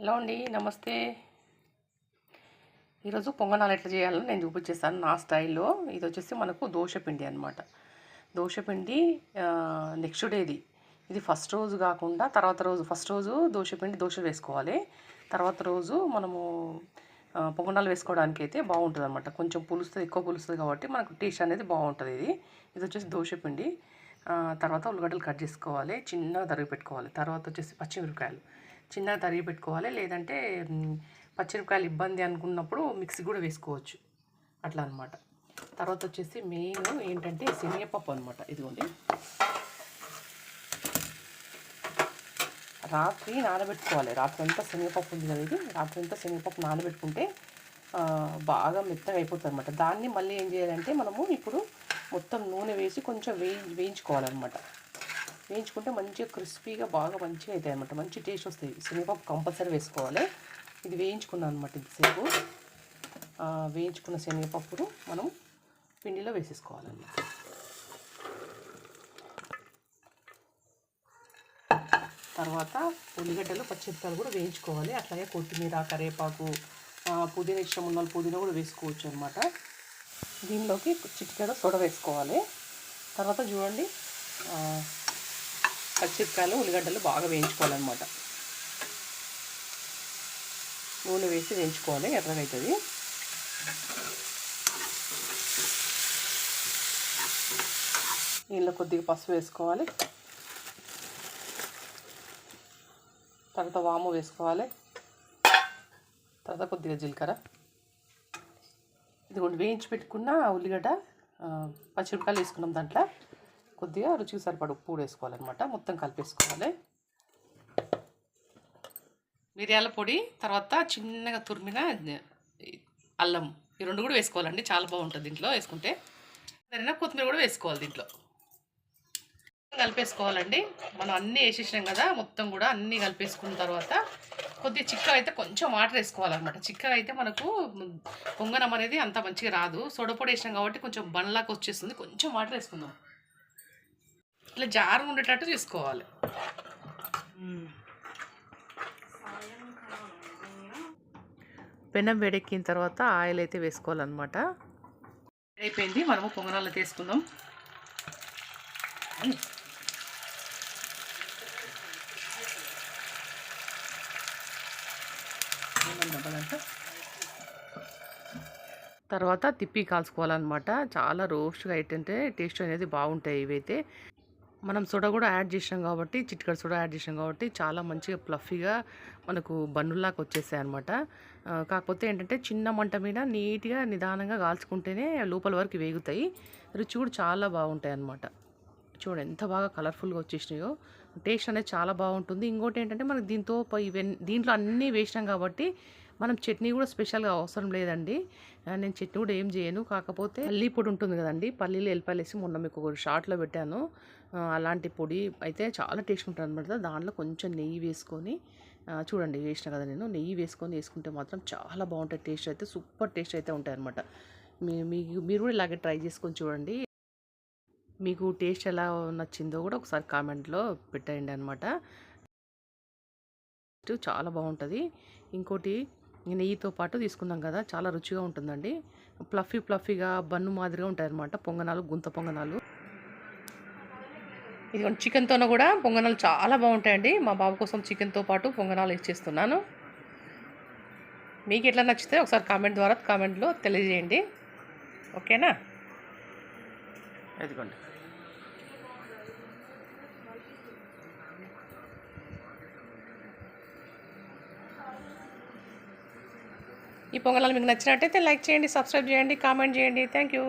Hello అండి నమస్తే. ఈరోజు పొంగనాలు ఎట్లా చేయాలో నేను చూపించేస్తాను నా స్టైల్లో. ఇది వచ్చేసి మనకు దోశపిండి అనమాట దోశపిండి నెక్స్ట్ డేది ఇది ఫస్ట్ రోజు కాకుండా తర్వాత రోజు ఫస్ట్ రోజు దోశపిండి దోశ వేసుకోవాలి. తర్వాత రోజు మనము పొంగనాలు వేసుకోవడానికి అయితే బాగుంటుంది అనమాట కొంచెం పులుస్తుంది ఎక్కువ పులుస్తుంది కాబట్టి మనకు టేస్ట్ అనేది బాగుంటుంది ఇది. ఇది వచ్చేసి దోశపిండి తర్వాత ఉల్లిగడ్డలు కట్ చేసుకోవాలి చిన్నగా తరిగి పెట్టుకోవాలి. తర్వాత వచ్చేసి పచ్చిమిరపకాయలు. చిన్నగా తరిగి పెట్టుకోవాలి. లేదంటే పచ్చిమిరపకాయలు ఇబ్బంది అనుకున్నప్పుడు మిక్సీ కూడా వేసుకోవచ్చు. అట్లా అనమాట తర్వాత వచ్చేసి మెయిన్ ఏంటంటే శనగపప్పు అనమాట ఇదిగోండి. రాత్రి నానబెట్టుకోవాలి. రాత్రి అంతా శనగపప్పు ఉంది కదా ఇది. రాత్రి అంతా శనగపప్పు నానబెట్టుకుంటే బాగా మెత్తగా అయిపోతుంది అనమాట దాన్ని మళ్ళీ ఏం చేయాలంటే మనము ఇప్పుడు మొత్తం నూనె వేసి కొంచెం వేయి వేయించుకోవాలన్నమాట. వేయించుకుంటే మంచిగా క్రిస్పీగా బాగా మంచిగా అవుతాయి అనమాట మంచి టేస్ట్ వస్తాయి. శనగపప్పు కంపల్సరీ వేసుకోవాలి. ఇది వేయించుకున్నాను అనమాట ఇంతసేపు. వేయించుకున్న శనగపప్పును మనం పిండిలో వేసేసుకోవాలన్నమాట. తర్వాత ఉల్లిగడ్డలు పచ్చిమిరపకాయలు కూడా వేయించుకోవాలి. అట్లాగే కొత్తిమీర కరివేపాకు పుదీనా ఇష్టం ఉన్న పుదీనా కూడా వేసుకోవచ్చు అనమాట దీనిలోకి చిటికెడ సొడ వేసుకోవాలి. తర్వాత చూడండి పచ్చిమిరపకాయలు ఉల్లిగడ్డలు బాగా వేయించుకోవాలన్నమాట. నూనె వేసి వేయించుకోవాలి ఎర్రగా అవుతుంది కొద్దిగా పసుపు వేసుకోవాలి. తర్వాత వాము వేసుకోవాలి. తర్వాత కొద్దిగా జీలకర్ర. ఇది కూడా వేయించి పెట్టుకున్న ఉల్లిగడ్డ పచ్చిమిరపకాయలు వేసుకున్నాం దాంట్లో. కొద్దిగా రుచికి సరిపడ ఉప్పు కూడా వేసుకోవాలన్నమాట. మొత్తం కలిపేసుకోవాలి. మిరియాల పొడి తర్వాత చిన్నగా తురిమిన అల్లం. ఈ రెండు కూడా వేసుకోవాలండి. చాలా బాగుంటుంది దీంట్లో వేసుకుంటే. సరైన కొత్తిమీర కూడా వేసుకోవాలి దీంట్లో. కలిపేసుకోవాలండి. మనం అన్నీ వేసేసినాం కదా మొత్తం కూడా అన్నీ కలిపేసుకున్న తర్వాత కొద్దిగా చిక్కగా అయితే కొంచెం వాటర్ వేసుకోవాలన్నమాట. చిక్కగా అయితే మనకు పొంగనం అనేది అంత మంచిగా రాదు. సోడపొడి వేసినాం కాబట్టి కొంచెం బండ్లాగా వచ్చేస్తుంది. కొంచెం వాటర్ వేసుకుందాం. ఇట్లా జారుగా ఉండేటట్టు చూసుకోవాలి పెనం వేడెక్కిన తర్వాత ఆయిల్ అయితే వేసుకోవాలన్నమాట. అయిపోయింది. మనము పొంగనాలు తీసుకుందాం. తర్వాత తిప్పి కాల్చుకోవాలన్నమాట. చాలా రోస్ట్గా అయితే టేస్ట్ అనేది బాగుంటాయి ఇవైతే. మనం సోడా కూడా యాడ్ చేసాం కాబట్టి చిటికడ సోడా యాడ్ చేసాం కాబట్టి చాలా మంచిగా ప్లఫీగా మనకు బన్నులాగా వచ్చేసాయి అనమాట కాకపోతే ఏంటంటే చిన్న మంట మీద నీట్గా నిదానంగా కాల్చుకుంటేనే లోపల వరకు వేగుతాయి. రుచి కూడా చాలా బాగుంటాయి అనమాట చూడండి ఎంత బాగా కలర్ఫుల్గా వచ్చేసినాయో. టేస్ట్ అనేది చాలా బాగుంటుంది. ఇంకోటి ఏంటంటే మనకి దీంతో ఇవన్నీ దీంట్లో అన్నీ వేసినాం కాబట్టి మనం చట్నీ కూడా స్పెషల్గా అవసరం లేదండి. నేను చట్నీ కూడా ఏం చేయను. కాకపోతే పల్లి పొడి ఉంటుంది కదండి. పల్లీలు ఎల్లిపాయలు వేసి మొన్న మీకు ఒక షార్ట్లో పెట్టాను. అలాంటి పొడి అయితే చాలా టేస్ట్ ఉంటుంది అనమాట దాంట్లో కొంచెం నెయ్యి వేసుకొని చూడండి వేసిన కదా నేను. నెయ్యి వేసుకొని వేసుకుంటే మాత్రం చాలా బాగుంటాయి టేస్ట్ అయితే సూపర్ టేస్ట్ అయితే ఉంటాయి అనమాట మీ మీరు కూడా ఇలాగే ట్రై చేసుకొని చూడండి. మీకు టేస్ట్ ఎలా నచ్చిందో కూడా ఒకసారి కామెంట్లో పెట్టండి అనమాట చాలా బాగుంటుంది. ఇంకోటి నెయ్యితో పాటు తీసుకున్నాం కదా చాలా రుచిగా ఉంటుందండి. ప్లఫీ ప్లఫీగా బన్ను మాదిరిగా ఉంటాయన్నమాట పొంగనాలు గుంత పొంగనాలు. ఇదిగోండి చికెన్తోనూ కూడా పొంగనాలు చాలా బాగుంటాయండి. మా బాబు కోసం చికెన్తో పాటు పొంగనాలు ఇచ్చేస్తున్నాను మీకు ఎట్లా నచ్చితే ఒకసారి కామెంట్ ద్వారా కామెంట్లో తెలియజేయండి. ఓకేనా? ఇదిగోండి. ఈ పొంగనాలు మీకు నచ్చినట్టయితే లైక్ చేయండి సబ్స్క్రైబ్ చేయండి కామెంట్ చేయండి. Thank you